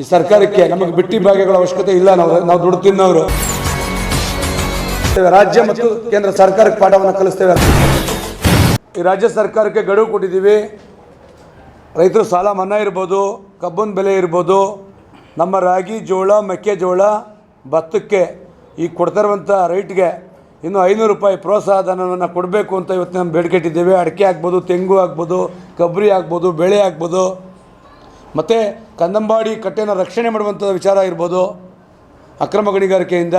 ಈ ಸರ್ಕಾರಕ್ಕೆ ನಮಗೆ ಬಿಟ್ಟಿ ಭಾಗ್ಯಗಳ ಅವಶ್ಯಕತೆ ಇಲ್ಲ. ನಾವು ನಾವು ದುಡ್ಡು ತಿನ್ನೋರು. ರಾಜ್ಯ ಮತ್ತು ಕೇಂದ್ರ ಸರ್ಕಾರಕ್ಕೆ ಪಾಠವನ್ನು ಕಲಿಸ್ತೇವೆ. ಈ ರಾಜ್ಯ ಸರ್ಕಾರಕ್ಕೆ ಗಡುವು ಕೊಟ್ಟಿದ್ದೀವಿ. ರೈತರು ಸಾಲ ಮನ್ನಾ ಇರ್ಬೋದು, ಕಬ್ಬಿನ ಬೆಲೆ ಇರ್ಬೋದು. ನಮ್ಮ ರಾಗಿ ಜೋಳ ಮೆಕ್ಕೆಜೋಳ ಭತ್ತಕ್ಕೆ ಈಗ ಕೊಡ್ತಿರುವಂಥ ರೈಟ್ಗೆ ಇನ್ನು ಐನೂರು ರೂಪಾಯಿ ಪ್ರೋತ್ಸಾಹ ಧನವನ್ನು ಕೊಡಬೇಕು ಅಂತ ಇವತ್ತು ನಾವು ಬೇಡಿಕೆ ಇಟ್ಟಿದ್ದೇವೆ. ಅಡಿಕೆ ಆಗ್ಬೋದು, ತೆಂಗು ಆಗ್ಬೋದು, ಕೊಬ್ಬರಿ ಆಗ್ಬೋದು, ಬೆಳೆ ಆಗ್ಬೋದು. ಮತ್ತು ಕಂದಂಬಾಡಿ ಕಟ್ಟೆನ ರಕ್ಷಣೆ ಮಾಡುವಂಥ ವಿಚಾರ ಇರ್ಬೋದು ಅಕ್ರಮ ಗಣಿಗಾರಿಕೆಯಿಂದ.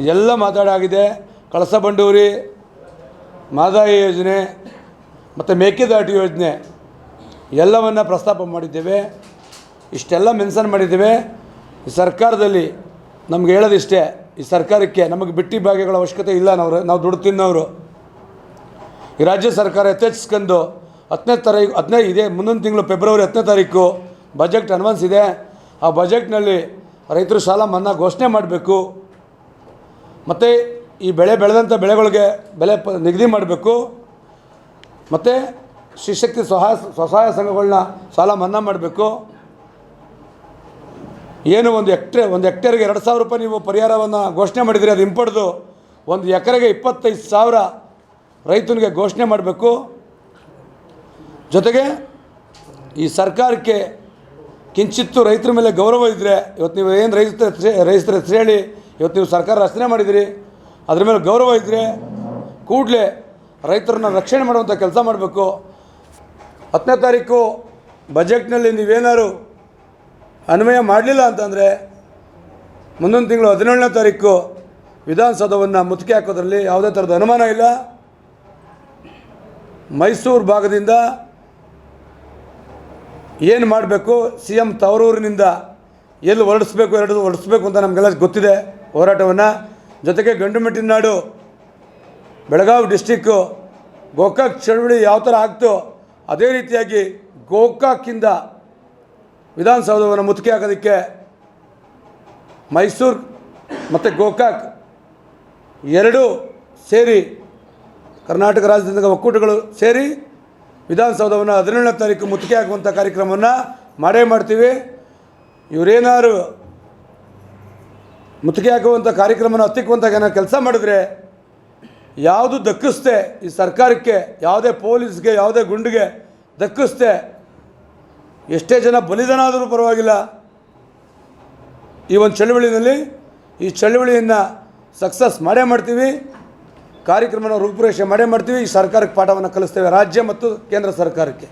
ಇದೆಲ್ಲ ಮಾತಾಡಾಗಿದೆ ಕಳಸ ಬಂಡೂರಿ, ಮಾದಾಯಿ ಯೋಜನೆ, ಮತ್ತು ಮೇಕೆದಾಟು ಯೋಜನೆ, ಎಲ್ಲವನ್ನು ಪ್ರಸ್ತಾಪ ಮಾಡಿದ್ದೇವೆ. ಇಷ್ಟೆಲ್ಲ ಮೆನ್ಷನ್ ಮಾಡಿದ್ದೇವೆ. ಸರ್ಕಾರದಲ್ಲಿ ನಮ್ಗೆ ಹೇಳೋದಿಷ್ಟೇ, ಈ ಸರ್ಕಾರಕ್ಕೆ ನಮಗೆ ಬಿಟ್ಟಿ ಭಾಗ್ಯಗಳ ಅವಶ್ಯಕತೆ ಇಲ್ಲ, ನಾವು ನಾವು ಈ ರಾಜ್ಯ ಸರ್ಕಾರ ಎಚ್ಚೆತ್ಸ್ಕೊಂಡು ಹತ್ತನೇ ತಾರೀಕು, ಹತ್ತನೇ ಇದೆ, ಮುಂದಿನ ತಿಂಗಳು ಫೆಬ್ರವರಿ ಹತ್ತನೇ ತಾರೀಕು ಬಜೆಟ್ ಅನ್ವಾನ್ಸ್ ಇದೆ. ಆ ಬಜೆಟ್ನಲ್ಲಿ ರೈತರು ಸಾಲ ಮನ್ನಾ ಘೋಷಣೆ ಮಾಡಬೇಕು. ಮತ್ತು ಈ ಬೆಳೆ ಬೆಳೆದಂಥ ಬೆಳೆಗಳಿಗೆ ಬೆಲೆ ಪ, ನಿಗದಿ ಮಾಡಬೇಕು. ಮತ್ತು ಶಿಶಕ್ತಿ ಸ್ವಸಹಾಯ ಸ್ವಸಹಾಯ ಸಂಘಗಳನ್ನ ಸಾಲ ಮನ್ನಾ ಮಾಡಬೇಕು. ಏನು ಒಂದು ಎಕ್ಟ್ರೆ, ಒಂದು ಹೆಕ್ಟೇರ್ಗೆ ಎರಡು ಸಾವಿರ ರೂಪಾಯಿ ನೀವು ಪರಿಹಾರವನ್ನು ಘೋಷಣೆ ಮಾಡಿದರೆ ಅದು ಹಿಂಪಡೆದು ಒಂದು ಎಕರೆಗೆ ಇಪ್ಪತ್ತೈದು ಸಾವಿರ ರೈತನಿಗೆ ಘೋಷಣೆ ಮಾಡಬೇಕು. ಜೊತೆಗೆ ಈ ಸರ್ಕಾರಕ್ಕೆ ಕಿಂಚಿತ್ತು ರೈತರ ಮೇಲೆ ಗೌರವ ಇದ್ದರೆ ಇವತ್ತು ನೀವು ಏನು ರೈತರ ರೈತರ ಹೆಸರು ಹೇಳಿ, ಇವತ್ತು ನೀವು ಸರ್ಕಾರ ರಚನೆ ಮಾಡಿದಿರಿ, ಅದ್ರ ಮೇಲೆ ಗೌರವ ಇದ್ದರೆ ಕೂಡಲೇ ರೈತರನ್ನ ರಕ್ಷಣೆ ಮಾಡುವಂಥ ಕೆಲಸ ಮಾಡಬೇಕು. ಹತ್ತನೇ ತಾರೀಕು ಬಜೆಟ್ನಲ್ಲಿ ನೀವೇನಾದ್ರು ಅನ್ವಯ ಮಾಡಲಿಲ್ಲ ಅಂತಂದರೆ ಮುಂದೊಂದು ತಿಂಗಳು ಹದಿನೇಳನೇ ತಾರೀಕು ವಿಧಾನಸೌಧವನ್ನು ಮುತ್ತಿಗೆ ಹಾಕೋದ್ರಲ್ಲಿ ಯಾವುದೇ ಥರದ ಅನುಮಾನ ಇಲ್ಲ. ಮೈಸೂರು ಭಾಗದಿಂದ ಏನು ಮಾಡಬೇಕು? ಸಿ ಎಂ ತವರೂರಿನಿಂದ ಎಲ್ಲಿ ಹೊರಡಿಸ್ಬೇಕು ಎರಡು ಹೊರಡಿಸ್ಬೇಕು ಅಂತ ನಮಗೆಲ್ಲ ಗೊತ್ತಿದೆ ಹೋರಾಟವನ್ನು. ಜೊತೆಗೆ ಗಂಡುಮೆಟ್ಟಿನಾಡು ಬೆಳಗಾವಿ ಡಿಸ್ಟಿಕ್ಕು, ಗೋಕಾಕ್ ಚಳವಳಿ ಯಾವ ಥರ ಆಗ್ತೋ ಅದೇ ರೀತಿಯಾಗಿ ಗೋಕಾಕಿಂದ ವಿಧಾನಸೌಧವನ್ನು ಮುತ್ತಿಗೆ ಹಾಕೋದಕ್ಕೆ ಮೈಸೂರು ಮತ್ತು ಗೋಕಾಕ್ ಎರಡೂ ಸೇರಿ ಕರ್ನಾಟಕ ರಾಜ್ಯದಿಂದ ಒಕ್ಕೂಟಗಳು ಸೇರಿ ವಿಧಾನಸೌಧವನ್ನು ಹದಿನೇಳನೇ ತಾರೀಕು ಮುತ್ತಿಗೆ ಹಾಕುವಂಥ ಕಾರ್ಯಕ್ರಮವನ್ನು ಮಾಡೇ ಮಾಡ್ತೀವಿ. ಇವರೇನಾದ್ರು ಮುತ್ತಿಗೆ ಹಾಕುವಂಥ ಕಾರ್ಯಕ್ರಮನ ಹತ್ತಿಕ್ಕುವಂಥ ಏನಾದ್ರು ಕೆಲಸ ಮಾಡಿದ್ರೆ ಯಾವುದು ದಕ್ಕಿಸ್ತೆ ಈ ಸರ್ಕಾರಕ್ಕೆ, ಯಾವುದೇ ಪೊಲೀಸ್ಗೆ, ಯಾವುದೇ ಗುಂಡಿಗೆ ದಕ್ಕಿಸ್ತೆ ಎಷ್ಟೇ ಜನ ಬಲಿದಾನ ಆದರೂ ಪರವಾಗಿಲ್ಲ. ಈ ಒಂದು ಚಳುವಳಿನಲ್ಲಿ ಈ ಚಳುವಳಿಯನ್ನು ಸಕ್ಸಸ್ ಮಾಡೇ ಮಾಡ್ತೀವಿ. ಕಾರ್ಯಕ್ರಮನ ರೂಪುರೇಷೆ ಮಾಡೇ ಮಾಡ್ತೀವಿ. ಈ ಸರ್ಕಾರಕ್ಕೆ ಪಾಠವನ್ನು ಕಲಿಸ್ತೇವೆ. ರಾಜ್ಯ ಮತ್ತು ಕೇಂದ್ರ ಸರ್ಕಾರಕ್ಕೆ.